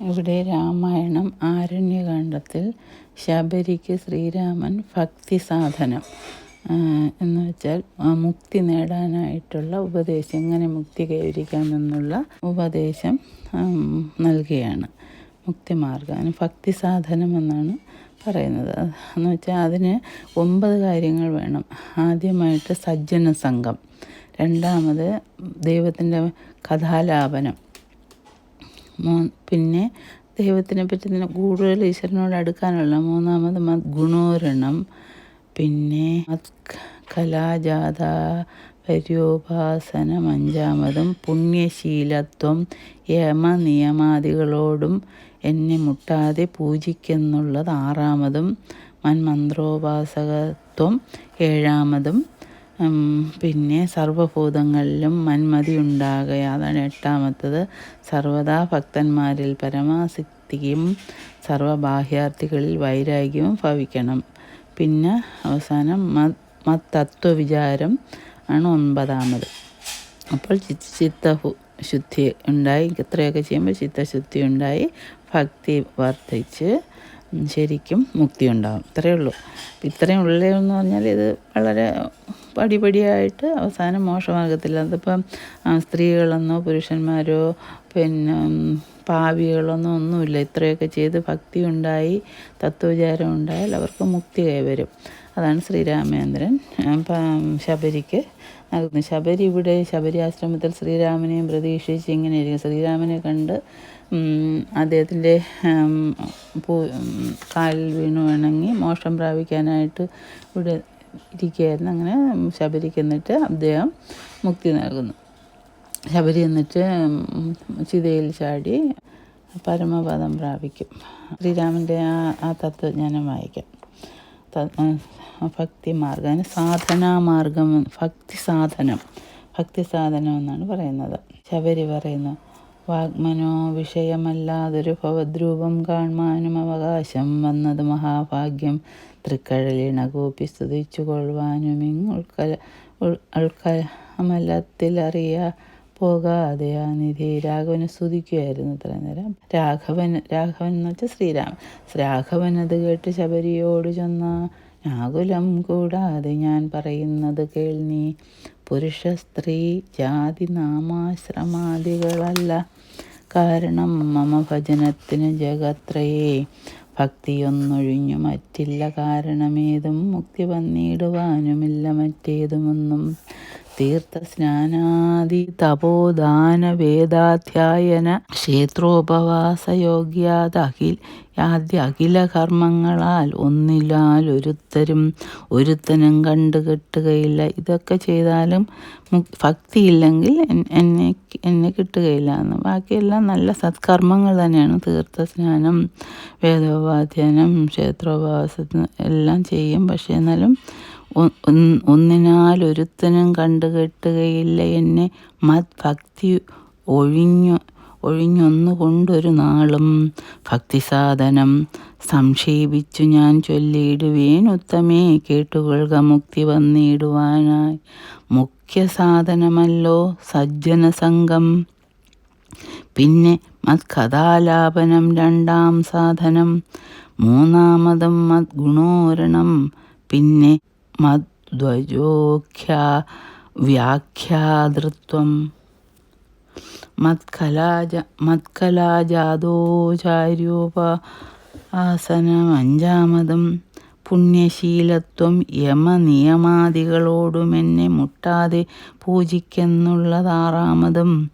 ഇവിടെ രാമായണം ആരണ്യകാണ്ഡത്തിൽ ശബരിക്ക് ശ്രീരാമൻ ഭക്തി സാധനം ആ, എന്ന് വെച്ചാൽ മുക്തി നേടാനായിട്ടുള്ള ഉപദേശം എങ്ങനെ മുക്തി കൈവരിക്കാമെന്നുള്ള ഉപദേശം നൽകുകയാണ് മുക്തിമാർഗം അതിന് ഭക്തി സാധനം എന്നാണ് പറയുന്നത്. എന്ന് വെച്ചാൽ അതിന് ഒമ്പത് കാര്യങ്ങൾ വേണം. ആദ്യമായിട്ട് സജ്ജന സംഘം രണ്ടാമത് ദൈവത്തിന്റെ കഥാലാപനം മൂ- പിന്നെ ദൈവത്തിനെ പറ്റി തന്നെ കൂടുതൽ ഈശ്വരനോട് അടുക്കാനുള്ള മൂന്നാമത് മത് ഗുണോരണം. പിന്നെ മത് കലാജാത പര്യോപാസനം അഞ്ചാമതും പുണ്യശീലത്വം യമ നിയമാദികളോടും എന്നെ മുട്ടാതെ പൂജിക്കുന്നുള്ളത് ആറാമതും മന്മന്ത്രോപാസകത്വം ഏഴാമതും പിന്നെ സർവഭൂതങ്ങളിലും മന്മതി ഉണ്ടാകുക അതാണ് എട്ടാമത്തത്. സർവദാ ഭക്തന്മാരിൽ പരമാസക്തിയും സർവബാഹ്യാർത്ഥികളിൽ വൈരാഗ്യവും ഭവിക്കണം. പിന്നെ അവസാനം മത് മത്തത്വവിചാരം ആണ് ഒൻപതാമത്. അപ്പോൾ ചിത്ത ശുദ്ധി ഉണ്ടായി ഇത്രയൊക്കെ ചെയ്യുമ്പോൾ ചിത്തശുദ്ധി ഉണ്ടായി ഭക്തി വർദ്ധിച്ച് ശരിക്കും മുക്തി ഉണ്ടാകും ഇത്രയേ ഉള്ളൂ. ഇത്രയും ഉള്ളതെന്ന് പറഞ്ഞാൽ ഇത് വളരെ പടിപടിയായിട്ട് അവസാനം മോശമാകത്തില്ല. അതിപ്പം സ്ത്രീകളെന്നോ പുരുഷന്മാരോ പിന്നെ പാവികളൊന്നും ഒന്നുമില്ല. ഇത്രയൊക്കെ ചെയ്ത് ഭക്തി ഉണ്ടായി തത്വവിചാരം ഉണ്ടായാൽ അവർക്ക് മുക്തി കൈവരും അതാണ് ശ്രീരാമേന്ദ്രൻ ശബരിക്ക് നൽകുന്നത്. ശബരി ഇവിടെ ശബരി ആശ്രമത്തിൽ ശ്രീരാമനെയും പ്രതീക്ഷിച്ച് ഇങ്ങനെയായിരിക്കും ശ്രീരാമനെ കണ്ട് അദ്ദേഹത്തിന്റെ പൂ കാലിൽ വീണു വണങ്ങി മോഷം പ്രാപിക്കാനായിട്ട് ഇവിടെ ഇരിക്കുകയായിരുന്നു. അങ്ങനെ ശബരിക്ക് എന്നിട്ട് അദ്ദേഹം മുക്തി നൽകുന്നു. ശബരി എന്നിട്ട് ചിതയിൽ ചാടി പരമപദം പ്രാപിക്കും. ശ്രീരാമന്റെ ആ ആ തത്വജ്ഞാനം വായിക്കാം. ഭക്തി മാർഗം. അതിന് സാധനാമാർഗം ഭക്തി സാധനം. ഭക്തി സാധനം എന്നാണ് പറയുന്നത്. ശബരി പറയുന്നു വാഗ്മനോ വിഷയമല്ലാതൊരു ഭവദ്രൂപം കാണുവാനും അവകാശം വന്നത് മഹാഭാഗ്യം. തൃക്കഴലിണകൂപ്പി സ്തുതിച്ചു കൊള്ളുവാനും ഇങ്ങുൾക്കല അൾക്കമലത്തിലറിയ പോകാതെ ആ നിധി രാഘവനെ സ്തുതിക്കുകയായിരുന്നു ഇത്ര നേരം. രാഘവൻ രാഘവൻ എന്ന് വെച്ചാൽ ശ്രീരാമൻ. രാഘവൻ അത് കേട്ട് ശബരിയോട് ചെന്ന ആകുലം കൂടാതെ ഞാൻ പറയുന്നത് കേൾ നീ. പുരുഷ സ്ത്രീ ജാതി നാമാശ്രമാദികളല്ല. കാരണം മമ ഭജനത്തിന് ജഗത്രയേ. ഭക്തിയൊന്നൊഴിഞ്ഞു മറ്റില്ല കാരണമേതും. മുക്തി വന്നിടുവാനുമില്ല മറ്റേതുമൊന്നും. തീർത്ഥ സ്നാനാദി തപോദാന വേദാധ്യായന ക്ഷേത്രോപവാസയോഗ്യാദഖിൽ ആദ്യ അഖില കർമ്മങ്ങളാൽ ഒന്നിലാൽ ഒരുത്തരും ഒരുത്തനും കണ്ടു കിട്ടുകയില്ല. ഇതൊക്കെ ചെയ്താലും ഭക്തിയില്ലെങ്കിൽ എന്നെ എന്നെ കിട്ടുകയില്ല എന്ന്. ബാക്കിയെല്ലാം നല്ല സത്കർമ്മങ്ങൾ തന്നെയാണ്. തീർത്ഥസ്നാനം വേദോപാധ്യാനം ക്ഷേത്രോപവാസത്തിന് എല്ലാം ചെയ്യും. പക്ഷേ എന്നാലും ഒന്നിനാൽ ഒരുത്തനും കണ്ടുകെട്ടുകയില്ല. എന്നെ മത് ഭക്തി ഒഴിഞ്ഞു ഒഴിഞ്ഞൊന്നുകൊണ്ടൊരു നാളും ഭക്തിസാധനം സംക്ഷേപിച്ചു ഞാൻ ചൊല്ലിയിടുവേൻ. ഉത്തമേ കേട്ടുകൊള്ളുക മുക്തി വന്നിടുവാനായി. മുഖ്യ സാധനമല്ലോ സജ്ജന സംഘം പിന്നെ മത് കഥാലാപനം രണ്ടാം സാധനം. മൂന്നാമതും മത് ഗുണോരണം പിന്നെ മദ്വജോഖ്യ വ്യാഖ്യാതൃത്വം. മത്കലാജ പുണ്യശീലത്വം യമനിയമാദികളോടുമെന്നെ മുട്ടാതെ പൂജിക്കുന്നുള്ളതാറാമതും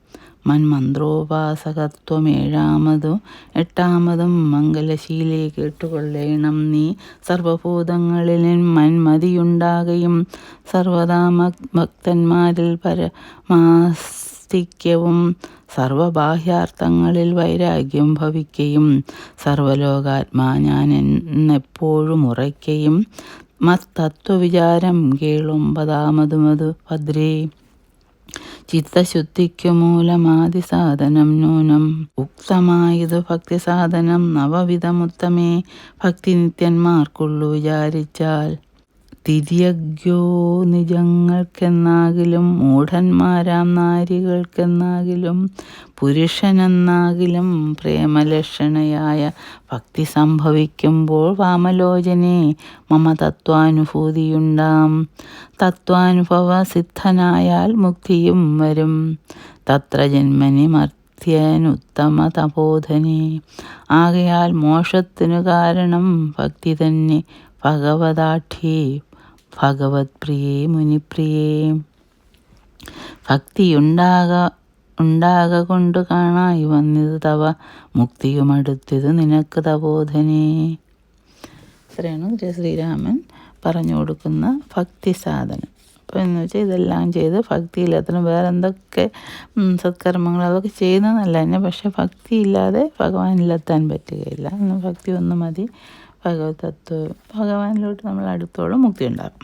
മന്മന്ത്രോപാസകത്വം ഏഴാമതും എട്ടാമതും മംഗലശീലെ കേട്ടുകൊള്ളേണം നീ. സർവഭൂതങ്ങളിലും മന്മതിയുണ്ടാകയും സർവതാ ഭക്തന്മാരിൽ പരമാസ്തിക്യവും സർവബാഹ്യാർത്ഥങ്ങളിൽ വൈരാഗ്യം ഭവിക്കുകയും സർവലോകാത്മാ ഞാൻ എന്നെപ്പോഴും ഉറയ്ക്കയും. മത്തത്വവിചാരം കേളൊമ്പതാമതുമതു ഭദ്രേ. ചിത്തശുദ്ധിക്കു മൂലമാദി സാധനം നൂനം. ഉക്തമായതു ഭക്തി സാധനം നവവിധമുത്തമേ. ഭക്തി നിത്യന്മാർക്കുള്ളു വിചാരിച്ചാൽ തിര്യഗ്യോ നിജങ്ങൾക്കെന്നാകിലും മൂഢന്മാരാം നാരികൾക്കെന്നാകിലും പുരുഷനെന്നാകിലും പ്രേമലക്ഷണയായ ഭക്തി സംഭവിക്കുമ്പോൾ വാമലോചനെ മമ തത്വാനുഭൂതിയുണ്ടാം. തത്വാനുഭവ സിദ്ധനായാൽ മുക്തിയും വരും. തത്ര ജന്മനി മർത്യനുത്തമ തപോധനെ. ആകയാൽ മോക്ഷത്തിനു കാരണം ഭക്തി തന്നെ ഭഗവതാഠ്യേ ഭഗവത് പ്രിയേ മുനിപ്രിയേ. ഭക്തിയുണ്ടാക ഉണ്ടാക കൊണ്ട് കാണായി വന്നത് തവ മുക്തിയുമടുത്തത് നിനക്ക് തപോധനേ. ഇത്രയാണ് ശ്രീരാമൻ പറഞ്ഞു കൊടുക്കുന്ന ഭക്തി സാധനം. അപ്പോൾ എന്ന് വെച്ചാൽ ഇതെല്ലാം ചെയ്ത് ഭക്തിയില്ലാത്തതിന് വേറെ എന്തൊക്കെ സത്കർമ്മങ്ങൾ അതൊക്കെ ചെയ്യുന്നതല്ല തന്നെ പക്ഷെ ഭക്തി ഇല്ലാതെ ഭഗവാനിലെത്താൻ പറ്റുകയില്ല. ഭക്തി ഒന്ന് മതി. ഭഗവത് തത്വം ഭഗവാനിലോട്ട് നമ്മൾ അടുത്തോളം മുക്തി ഉണ്ടാകും